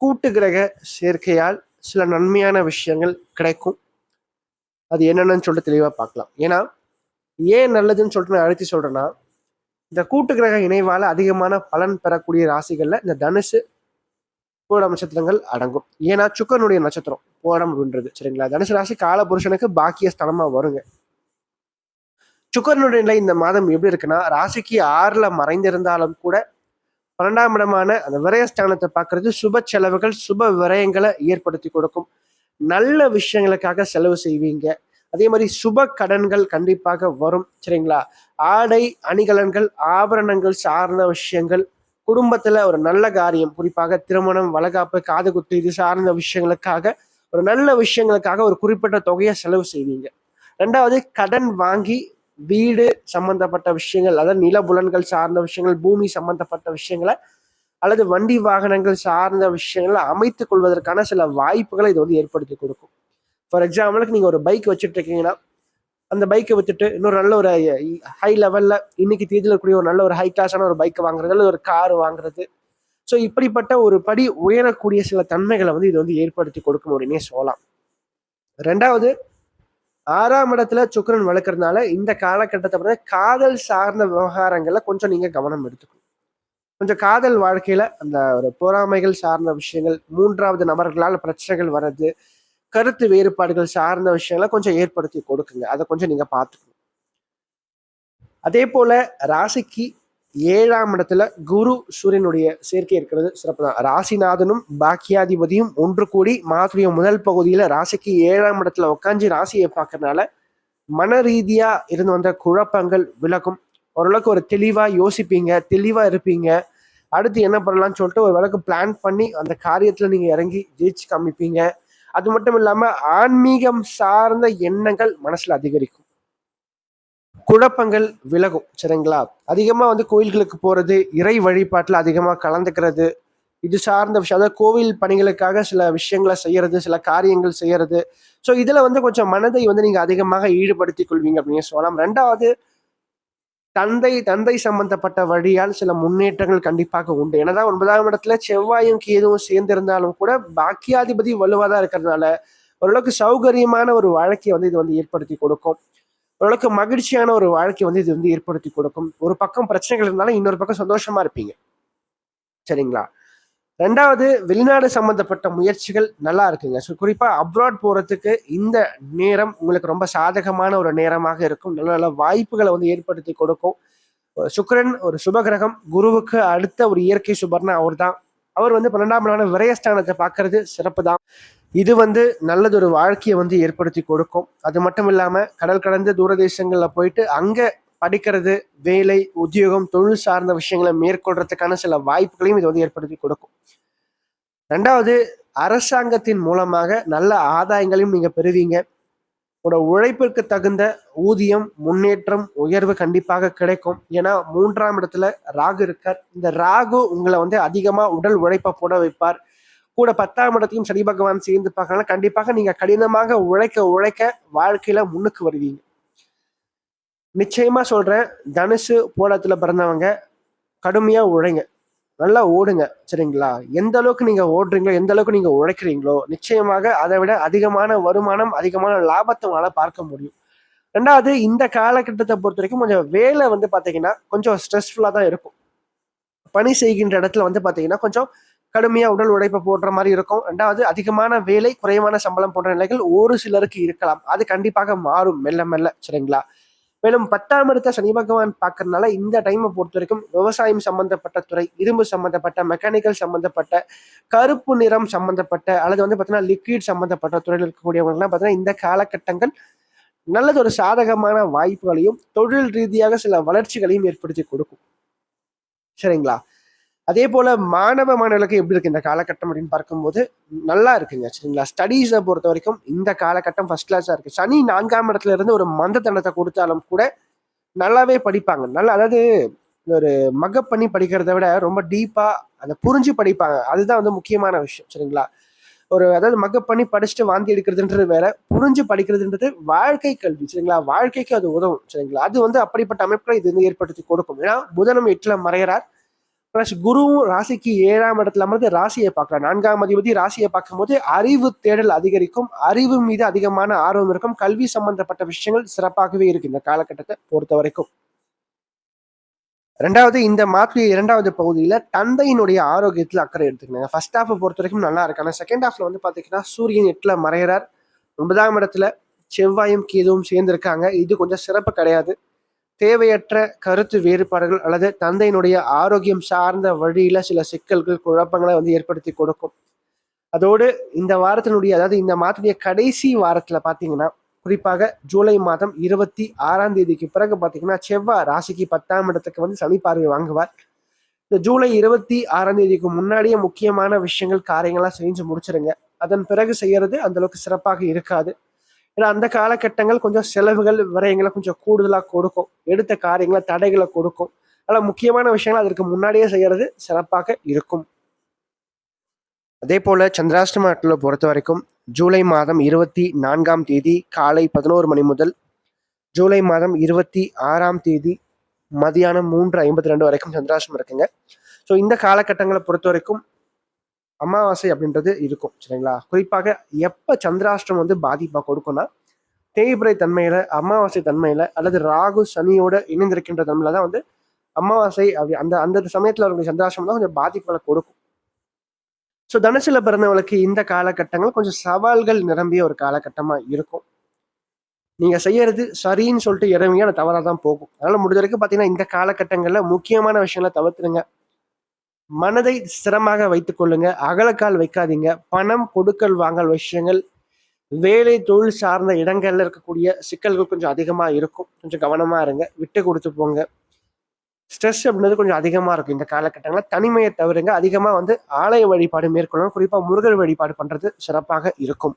கூட்டு கிரக சேர்க்கையால் சில நன்மையான விஷயங்கள் கிடைக்கும். அது என்னென்னு சொல்லிட்டு தெளிவாக பார்க்கலாம். ஏன்னா ஏன் நல்லதுன்னு சொல்லிட்டு நான் அழுத்தி சொல்கிறேன்னா இந்த கூட்டு கிரக இணைவால் அதிகமான பலன் பெறக்கூடிய ராசிகளில் இந்த தனுசு பூரம் நட்சத்திரங்கள் அடங்கும். ஏன்னா சுக்கரனுடைய நட்சத்திரம் பூரம் அப்படின்றது. சரிங்களா? தனுசு ராசி காலபுருஷனுக்கு பாக்கிய ஸ்தலமாக வருங்க. சுக்கரனுடைய நிலை இந்த மாதம் எப்படி இருக்குன்னா ராசிக்கு ஆறில் மறைந்திருந்தாலும் கூட பன்னெண்டாம் இடமான அந்த விரயஸ்தானத்தை பார்க்கறது சுப செலவுகள் சுப விரயங்களை ஏற்படுத்தி கொடுக்கும். நல்ல விஷயங்களுக்காக செலவு செய்வீங்க. அதே மாதிரி சுப கடன்கள் கண்டிப்பாக வரும் சரிங்களா? ஆடை அணிகலன்கள் ஆபரணங்கள் சார்ந்த விஷயங்கள் குடும்பத்துல ஒரு நல்ல காரியம் குறிப்பாக திருமணம் வளகாப்பு காது குத்து இது சார்ந்த விஷயங்களுக்காக ஒரு நல்ல விஷயங்களுக்காக ஒரு குறிப்பிட்ட தொகையை செலவு செய்வீங்க. ரெண்டாவது கடன் வாங்கி வீடு சம்பந்தப்பட்ட விஷயங்கள் அதாவது நிலபுலன்கள் சார்ந்த விஷயங்கள் பூமி சம்பந்தப்பட்ட விஷயங்களை அல்லது வண்டி வாகனங்கள் சார்ந்த விஷயங்களை அமைத்துக் கொள்வதற்கான சில வாய்ப்புகளை இது வந்து ஏற்படுத்தி கொடுக்கும். ஃபார் எக்ஸாம்பிளுக்கு நீங்கள் ஒரு பைக் வச்சுட்டு இருக்கீங்கன்னா அந்த பைக்கை வித்துட்டு இன்னொரு நல்ல ஒரு ஹை லெவலில் இன்னைக்கு தேதியில் இருக்கக்கூடிய ஒரு நல்ல ஒரு ஹை கிளாஸான ஒரு பைக்கை வாங்குறது அல்லது ஒரு கார் வாங்குறது. ஸோ இப்படிப்பட்ட ஒரு படி உயரக்கூடிய சில தன்மைகளை வந்து இது வந்து ஏற்படுத்தி கொடுக்கும் அப்படின்னே சொல்லலாம். ரெண்டாவது ஆறாம் இடத்துல சுக்கரன் வளர்க்கறதுனால இந்த காலகட்டத்தை பார்த்தா காதல் சார்ந்த விவகாரங்கள்ல கொஞ்சம் நீங்க கவனம் எடுத்துக்கணும். கொஞ்சம் காதல் வாழ்க்கையில அந்த ஒரு பொறாமைகள் சார்ந்த விஷயங்கள் மூன்றாவது நபர்களால் பிரச்சனைகள் வர்றது கருத்து வேறுபாடுகள் சார்ந்த விஷயங்களை கொஞ்சம் ஏற்படுத்தி கொடுக்குங்க. அதை கொஞ்சம் நீங்க பார்த்துக்கணும். அதே போல ராசிக்கு ஏழாம் இடத்துல குரு சூரியனுடைய சேர்க்கை இருக்கிறது சிறப்பு தான் ராசிநாதனும் பாக்கியாதிபதியும் ஒன்று கூடி மாதத்துடைய முதல் பகுதியில ராசிக்கு ஏழாம் இடத்துல உட்காந்து ராசியை பார்க்கறதுனால மன ரீதியா இருந்து வந்த குழப்பங்கள் விலகும். ஓரளவுக்கு ஒரு தெளிவா யோசிப்பீங்க தெளிவா இருப்பீங்க. அடுத்து என்ன பண்ணலாம்னு சொல்லிட்டு ஒரு வழக்கு பிளான் பண்ணி அந்த காரியத்துல நீங்க இறங்கி ஜெயிச்சு காமிப்பீங்க. அது மட்டும் இல்லாம ஆன்மீகம் சார்ந்த எண்ணங்கள் மனசுல அதிகரிக்கும். குழப்பங்கள் விலகும் சரிங்களா? அதிகமாக வந்து கோயில்களுக்கு போகிறது இறை வழிபாட்டில் அதிகமாக கலந்துக்கிறது இது சார்ந்த விஷயம். அதாவது கோவில் பணிகளுக்காக சில விஷயங்களை செய்யறது சில காரியங்கள் செய்யறது. ஸோ இதில் வந்து கொஞ்சம் மனதை வந்து நீங்கள் அதிகமாக ஈடுபடுத்திக் கொள்வீங்க அப்படின்னு சொல்லலாம். ரெண்டாவது தந்தை தந்தை சம்பந்தப்பட்ட வழியால் சில முன்னேற்றங்கள் கண்டிப்பாக உண்டு. என்னதான் ஒன்பதாம் இடத்துல செவ்வாயும் கேதுவும் சேர்ந்திருந்தாலும் கூட பாக்கியாதிபதி வலுவாக தான் இருக்கிறதுனால ஓரளவுக்கு சௌகரியமான ஒரு வாழ்க்கையை வந்து இது வந்து ஏற்படுத்தி கொடுக்கும். ஓரளவுக்கு மகிழ்ச்சியான ஒரு வாழ்க்கை வந்து இது வந்து ஏற்படுத்தி கொடுக்கும். ஒரு பக்கம் பிரச்சனைகள் இருந்தாலும் இன்னொரு பக்கம் சந்தோஷமா இருப்பீங்க. சரிங்களா? ரெண்டாவது வெளிநாடு சம்பந்தப்பட்ட முயற்சிகள் நல்லா இருக்குங்க. ஸோ குறிப்பாக அப்ராட் போகிறதுக்கு இந்த நேரம் உங்களுக்கு ரொம்ப சாதகமான ஒரு நேரமாக இருக்கும். நல்ல நல்ல வாய்ப்புகளை வந்து ஏற்படுத்தி கொடுக்கும். சுக்கரன் ஒரு சுபகிரகம் குருவுக்கு அடுத்த ஒரு இயற்கை சுபர்னா அவர் தான் அவர் வந்து பன்னெண்டாம் நாள் விரயஸ்தானத்தை பார்க்கறது சிறப்பு தான் இது வந்து நல்லதொரு வாழ்க்கையை வந்து ஏற்படுத்தி கொடுக்கும். அது மட்டும் இல்லாமல் கடல் கடந்த தூரதேசங்களில் போயிட்டு அங்கே படிக்கிறது வேலை உத்தியோகம் தொழில் சார்ந்த விஷயங்களை மேற்கொள்றதுக்கான சில வாய்ப்புகளையும் இது வந்து ஏற்படுத்தி கொடுக்கும். ரெண்டாவது அரசாங்கத்தின் மூலமாக நல்ல ஆதாயங்களையும் நீங்க பெறுவீங்க. உங்களோட உழைப்பிற்கு தகுந்த ஊதியம் முன்னேற்றம் உயர்வு கண்டிப்பாக கிடைக்கும். ஏன்னா மூன்றாம் இடத்துல ராகு இருக்கார். இந்த ராகு உங்களை வந்து அதிகமா உடல் உழைப்பை போட வைப்பார். கூட பத்தாம் இடத்தையும் சனி பகவான் சேர்ந்து பார்க்கறனால கண்டிப்பாக நீங்க கடினமாக உழைக்க உழைக்க வாழ்க்கையில முன்னுக்கு வருவீங்க. நிச்சயமா சொல்றேன் தனுசு போலத்துல பிறந்தவங்க கடுமையா உழைங்க. நல்லா ஓடுங்க சரிங்களா? எந்த அளவுக்கு நீங்க ஓடுறீங்களோ எந்த அளவுக்கு நீங்க உழைக்கிறீங்களோ நிச்சயமாக அதை விட அதிகமான வருமானம் அதிகமான லாபத்தை உங்களால பார்க்க முடியும். ரெண்டாவது இந்த காலகட்டத்தை பொறுத்த வரைக்கும் கொஞ்சம் வேலை வந்து பாத்தீங்கன்னா கொஞ்சம் ஸ்ட்ரெஸ்ஃபுல்லா தான் இருக்கும். பணி செய்கின்ற இடத்துல வந்து பாத்தீங்கன்னா கொஞ்சம் கடுமையா உடல் உழைப்பை போடுற மாதிரி இருக்கும். ரெண்டாவது அதிகமான வேலை குறைவான சம்பளம் போன்ற நிலைகள் ஒரு சிலருக்கு இருக்கலாம். அது கண்டிப்பாக மாறும் மெல்ல மெல்ல சரிங்களா? மேலும் பத்தாம் இடத்த சனி பகவான் பார்க்கறதுனால இந்த டைமை பொறுத்த வரைக்கும் விவசாயம் சம்பந்தப்பட்ட துறை இரும்பு சம்பந்தப்பட்ட மெக்கானிக்கல் சம்பந்தப்பட்ட கருப்பு நிறம் சம்பந்தப்பட்ட அல்லது வந்து பார்த்தீங்கன்னா லிக்விட் சம்பந்தப்பட்ட துறையில் இருக்கக்கூடியவங்கலாம் பார்த்தீங்கன்னா இந்த காலகட்டங்கள் நல்லது ஒரு சாதகமான வாய்ப்புகளையும் தொழில் ரீதியாக சில வளர்ச்சிகளையும் ஏற்படுத்தி கொடுக்கும். சரிங்களா? அதே போல மாணவ மாணவர்களுக்கு எப்படி இருக்கு இந்த காலகட்டம் அப்படின்னு பார்க்கும்போது நல்லா இருக்குங்க சரிங்களா? ஸ்டடீஸை பொறுத்த வரைக்கும் இந்த காலகட்டம் ஃபர்ஸ்ட் கிளாஸா இருக்கு. சனி நான்காம் இடத்துல இருந்து ஒரு மந்தத்தனத்தை கொடுத்தாலும் கூட நல்லாவே படிப்பாங்க. நல்லா அதாவது ஒரு மகப் பண்ணி படிக்கிறத விட ரொம்ப டீப்பா அதை புரிஞ்சு படிப்பாங்க. அதுதான் வந்து முக்கியமான விஷயம் சரிங்களா? ஒரு அதாவது மக்கப் பண்ணி படிச்சுட்டு வாந்தி எடுக்கிறதுன்றது வேற புரிஞ்சு படிக்கிறதுன்றது வாழ்க்கை கல்வி சரிங்களா? வாழ்க்கைக்கு அது உதவும் சரிங்களா? அது வந்து அப்படிப்பட்ட அமைப்புகளை இது வந்து ஏற்படுத்தி கொடுக்கும். ஏன்னா புதனம் எட்டுல மறைகிறார். பிளஸ் குருவும் ராசிக்கு ஏழாம் இடத்துல அமர்ந்து ராசியை பார்க்கலாம் நான்காம் அதிபதி ராசியை பார்க்கும்போது அறிவு தேடல் அதிகரிக்கும் அறிவு மீது அதிகமான ஆர்வம் இருக்கும் கல்வி சம்பந்தப்பட்ட விஷயங்கள் சிறப்பாகவே இருக்கு இந்த காலகட்டத்தை பொறுத்த வரைக்கும் ரெண்டாவது இந்த மாற்றிய இரண்டாவது பகுதியில தந்தையினுடைய ஆரோக்கியத்தில் அக்கறை எடுத்துக்கணும் ஃபர்ஸ்ட் ஹாஃப் பொறுத்த வரைக்கும் நல்லா இருக்கு ஆனால் செகண்ட் ஹாஃப்ல வந்து பாத்தீங்கன்னா சூரியன் எட்டுல மறைகிறார் ஒன்பதாம் இடத்துல செவ்வாயும் கேதுவும் சேர்ந்திருக்காங்க. இது கொஞ்சம் சிறப்பு கிடையாது. தேவையற்ற கருத்து வேறுபாடுகள் அல்லது தந்தையினுடைய ஆரோக்கியம் சார்ந்த வழியில சில சிக்கல்கள் குழப்பங்களை வந்து ஏற்படுத்தி கொடுக்கும். அதோடு இந்த வாரத்தினுடைய அதாவது இந்த மாதத்துடைய கடைசி வாரத்துல பாத்தீங்கன்னா குறிப்பாக ஜூலை மாதம் இருபத்தி ஆறாம் தேதிக்கு பிறகு பாத்தீங்கன்னா செவ்வாய் ராசிக்கு பத்தாம் இடத்துக்கு வந்து சனி பார்வை வாங்குவார். இந்த ஜூலை இருபத்தி ஆறாம் தேதிக்கு முன்னாடியே முக்கியமான விஷயங்கள் காரியங்கள்லாம் செஞ்சு முடிச்சிருங்க. அதன் பிறகு செய்யறது அந்த அளவுக்கு சிறப்பாக இருக்காது. ஏன்னா அந்த காலகட்டங்கள் கொஞ்சம் செலவுகள் விரயங்களை கொஞ்சம் கூடுதலாக கொடுக்கும். எடுத்த காரியங்களை தடைகளை கொடுக்கும். ஆனால் முக்கியமான விஷயங்கள் அதற்கு முன்னாடியே செய்யறது சிறப்பாக இருக்கும். அதே போல நாட்டில் பொறுத்த வரைக்கும் ஜூலை மாதம் இருபத்தி நான்காம் தேதி காலை பதினோரு மணி முதல் ஜூலை மாதம் இருபத்தி ஆறாம் தேதி மதியானம் மூன்று ஐம்பத்தி ரெண்டு வரைக்கும் சந்திராஷ்டமம் இருக்குங்க. ஸோ இந்த காலகட்டங்களை பொறுத்த வரைக்கும் அமாவாசை அப்படின்றது இருக்கும் சரிங்களா? குறிப்பாக எப்போ சந்திராஷ்டிரம் வந்து பாதிப்பா கொடுக்கும்னா தேய்பிரை தன்மையில அமாவாசை தன்மையில அல்லது ராகு சனியோட இணைந்திருக்கின்ற தன்மையில தான் வந்து அமாவாசை அப்படி அந்த அந்த சமயத்துல அவருடைய சந்திராஷ்டிரம் தான் கொஞ்சம் பாதிப்புகளை கொடுக்கும். ஸோ தனுசுல பிறந்தவங்களுக்கு இந்த காலகட்டங்கள் கொஞ்சம் சவால்கள் நிரம்பிய ஒரு காலகட்டமா இருக்கும். நீங்க செய்யறது சரின்னு சொல்லிட்டு இறமையான தவறாக தான் போகும். அதனால முடிஞ்ச வரைக்கும் பார்த்தீங்கன்னா இந்த காலகட்டங்களில் முக்கியமான விஷயங்களை தவிர்த்துருங்க. மனதை ஸ்திரமாக வைத்துக் கொள்ளுங்க. அகலக்கால் வைக்காதீங்க. பணம் கொடுக்கல் வாங்கல் விஷயங்கள் வேலை தொழில் சார்ந்த இடங்கள்ல இருக்கக்கூடிய சிக்கல்கள் கொஞ்சம் அதிகமா இருக்கும். கொஞ்சம் கவனமா இருங்க. விட்டு கொடுத்து போங்க. ஸ்ட்ரெஸ் அப்படின்றது கொஞ்சம் அதிகமா இருக்கும் இந்த காலகட்டங்களில். தனிமையை தவிருங்க. அதிகமா வந்து ஆலய வழிபாடு மேற்கொள்ளணும். குறிப்பா முருகர் வழிபாடு பண்றது சிறப்பாக இருக்கும்.